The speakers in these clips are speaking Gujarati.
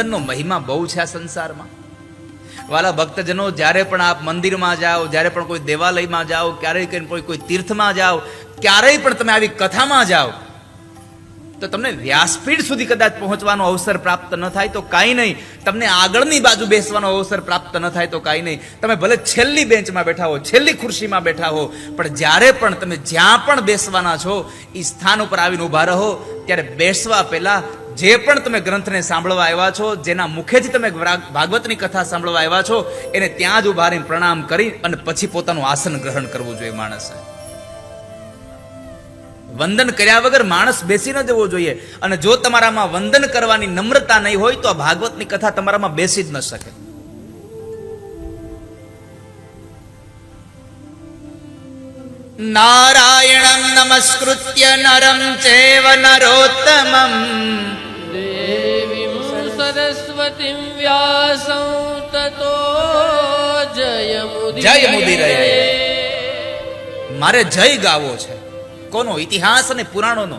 વંદનનો મહિમા બહુ છે આ સંસારમાં. વાલા ભક્તજનો, જ્યારે પણ આપ મંદિરમાં જાઓ, જ્યારે પણ કોઈ દેવાલયમાં જાઓ, ક્યારેય કરીને કોઈ કોઈ તીર્થમાં જાઓ, ક્યારેય પણ તમે આવી કથામાં જાઓ, તો તમને વ્યાસપીઠ સુધી કદાચ પહોંચવાનો અવસર પ્રાપ્ત ન થાય તો કાંઈ નહીં. તમને આગળની બાજુ બેસવાનો અવસર પ્રાપ્ત ન થાય તો કાંઈ નહીં. તમે ભલે છેલ્લી બેન્ચમાં બેઠા હો, છેલ્લી ખુરશીમાં બેઠા હો, પણ જ્યારે પણ તમે જ્યાં પણ બેસવાના છો એ સ્થાન ઉપર આવીને ઊભા રહો. ત્યારે બેસવા પહેલા જે પણ તમે ગ્રંથને સાંભળવા આવ્યા છો, જેના મુખેથી તમે ભાગવતની કથા સાંભળવા આવ્યા છો, એને ત્યાં જ ઊભા રહીને પ્રણામ કરી અને પછી પોતાનું આસન ગ્રહણ કરવું જોઈએ માણસે. વંદન કર્યા વગર માણસ બેસી ન જવો જોઈએ. અને જો તમારામાં વંદન કરવાની નમ્રતા નહીં હોય, તો આ ભાગવતની કથા તમારામાં બેસી જ ન શકે. નારાયણ નમસ્કૃત્ય નરમ ચેવ નરોત્તમમ. ગતિમ વ્યાસં તતો જયમુદિરે જયમુદિરે મારે જય ગાવો છે કોનો ઇતિહાસ અને પુરાણોનો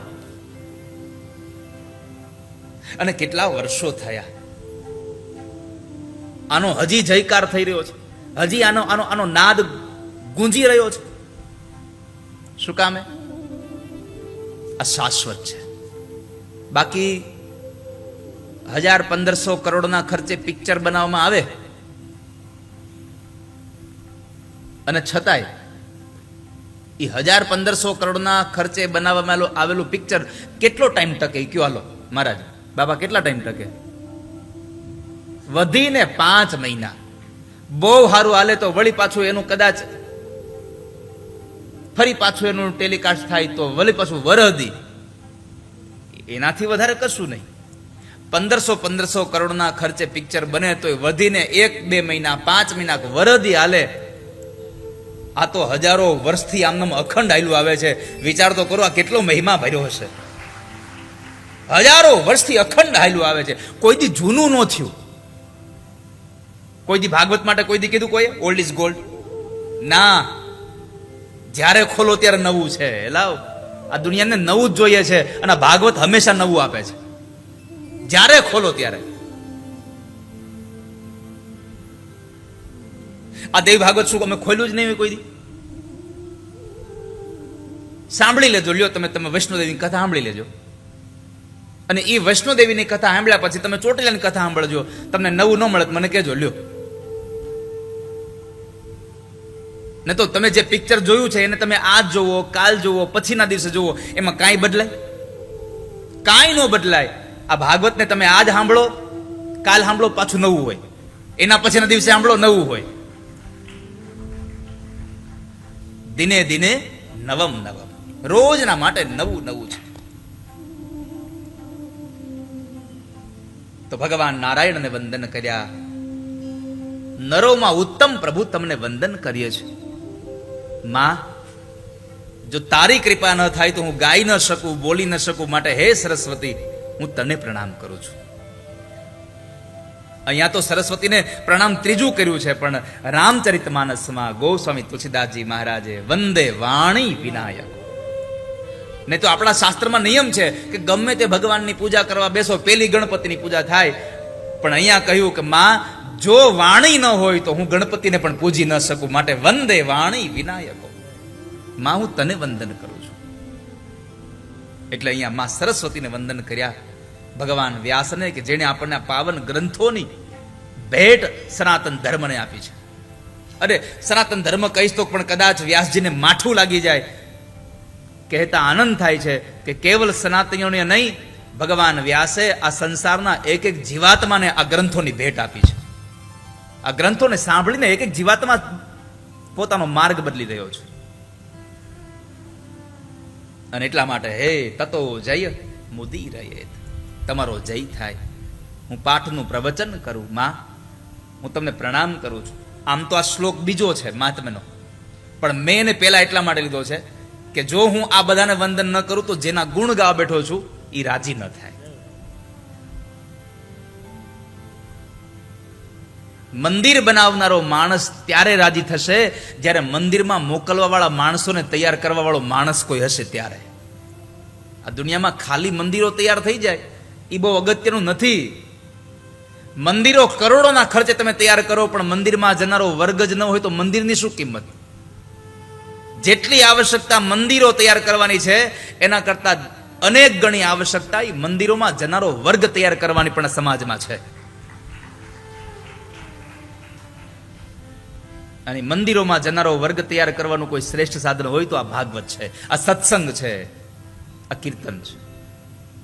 અને કેટલા વર્ષો થયા આનો હજી જયકાર થઈ રહ્યો છે હજી આનો આનો આનો નાદ ગુંજી રહ્યો છે શું કામે આ શાશ્વત છે બાકી હજાર પંદરસો કરોડના ખર્ચે પિક્ચર બનાવવામાં આવે. અને છતાંય એ હજાર પંદરસો કરોડના ખર્ચે બનાવવામાં આવેલું- પિક્ચર કેટલો ટાઈમ ટકે? કયો હાલો, મહારાજ, બાબા કેટલા ટાઈમ ટકે? વધીને પાંચ મહિના. બહુ સારું હાલે તો વળી પાછું એનું કદાચ ફરી પાછું એનું ટેલિકાસ્ટ થાય તો વળી પાછું વરહદી. એનાથી વધારે કશું નહીં. પંદરસો પંદરસો કરોડના ખર્ચે પિક્ચર બને તો વધીને એક બે મહિના, પાંચ મહિના વરદી હાલે. આ તો હજારો વર્ષથી આમનામ અખંડ આયલું આવે છે. વિચાર તો કરો આ કેટલો મહિમા ભર્યો હશે. હજારો વર્ષથી અખંડ આયલું આવે છે. કોઈ દી જૂનું ન થયું. કોઈ દી ભાગવત માટે કોઈ દી કીધું કોઈ? ઓલ્ડ ઇઝ ગોલ્ડ ના. જ્યારે ખોલો ત્યારે નવું છે. લાવ. આ દુનિયાને નવું જ જોઈએ છે અને ભાગવત હંમેશા નવું આપે છે. જ્યારે ખોલો ત્યારે. આ દેવ ભાગવત શું, અમે ખોલ્યું જ નહીં કોઈ દી? સાંભળી લેજો, લ્યો તમે તમે વૈષ્ણોદેવીની કથા સાંભળી લેજો. અને એ વૈષ્ણોદેવીની કથા સાંભળ્યા પછી તમે ચોટીલાની કથા સાંભળજો. તમને નવું ન મળે મને કહેજો, લ્યો. ને તો તમે જે પિક્ચર જોયું છે, એને તમે આજ જોવો, કાલ જોવો, પછીના દિવસે જોવો, એમાં કાંઈ બદલાય? કાંઈ ન બદલાય. આ ભાગવતને તમે આજ સાંભળો, કાલ સાંભળો પાછું નવું હોય. એના પછીના દિવસે સાંભળો નવું હોય. દિને દિને નવમ નવમ. રોજના માટે નવું નવું છે. તો ભગવાન નારાયણને વંદન કર્યા. નરોમાં ઉત્તમ પ્રભુ તમને વંદન કરીએ છે. માં, જો તારી કૃપા ન થાય તો હું ગાઈ ન શકું, બોલી ન શકું, માટે હે સરસ્વતી હું તને પ્રણામ કરું છું. અહીંયા તો સરસ્વતીને પ્રણામ ત્રીજું કર્યું છે, પણ રામચરિત માનસમાં ગોસ્વામી તુલસીદાસજી મહારાજે વંદે વાણી વિનાયક. નહીં તો આપણા શાસ્ત્રમાં નિયમ છે કે ગમે તે ભગવાનની પૂજા કરવા બેસો, પેલી ગણપતિની પૂજા થાય. પણ અહીંયા કહ્યું કે માં, જો વાણી ન હોય તો હું ગણપતિને પણ પૂજી ન શકું, માટે વંદે વાણી વિનાયકો. માં, હું તને વંદન કરું છું. એટલે અહીંયા માં સરસ્વતીને વંદન કર્યા. ભગવાન વ્યાસને કે જેણે આપણને પાવન ગ્રંથોની ભેટ સનાતન ધર્મને આપી છે. અરે, સનાતન ધર્મ કહીશ તો પણ કદાચ વ્યાસજીને માઠું લાગી જાય. કહેતા આનંદ થાય છે કે કેવલ સનાતનીઓને નહીં, ભગવાન વ્યાસે આ સંસારના એક એક જીવાત્માને આ ગ્રંથોની ભેટ આપી છે. આ ગ્રંથોને સાંભળીને એક એક જીવાત્મા પોતાનો માર્ગ બદલી રહ્યો છે. અને એટલા માટે, હે, તતો જય મુદી રહે તમારો જય થાય. હું પાઠનું પ્રવચન કરું, માં. હું તમને પ્રણામ કરું છું. આમ તો આ શ્લોક બીજો છે, મહાત્મ્યનો. પણ મેં એને પહેલા એટલા માટે લીધો છે કે જો હું આ બધાને વંદન ન કરું તો જેના ગુણ ગાવા બેઠો છું એ રાજી ન થાય. મંદિર બનાવનારો માણસ ત્યારે રાજી થશે જ્યારે મંદિરમાં મોકલવા વાળા માણસોને તૈયાર કરવા વાળો માણસ કોઈ હશે ત્યારે. આ દુનિયામાં ખાલી મંદિરો તૈયાર થઈ જાય એ બહુ અગત્યનું નથી. મંદિરો કરોડોના ખર્ચે તમે તૈયાર કરો, પણ મંદિરમાં જનારો વર્ગ જ ન હોય તો મંદિરની શું કિંમત? જેટલી આવશ્યકતા મંદિરો તૈયાર કરવાની છે, એના કરતા અનેક ગણી આવશ્યકતા એ મંદિરોમાં જનારો વર્ગ તૈયાર કરવાની પણ સમાજમાં છે. અને મંદિરોમાં જનારો વર્ગ તૈયાર કરવાનું કોઈ શ્રેષ્ઠ સાધન હોય તો આ ભાગવત છે, આ સત્સંગ છે, આ કીર્તન છે.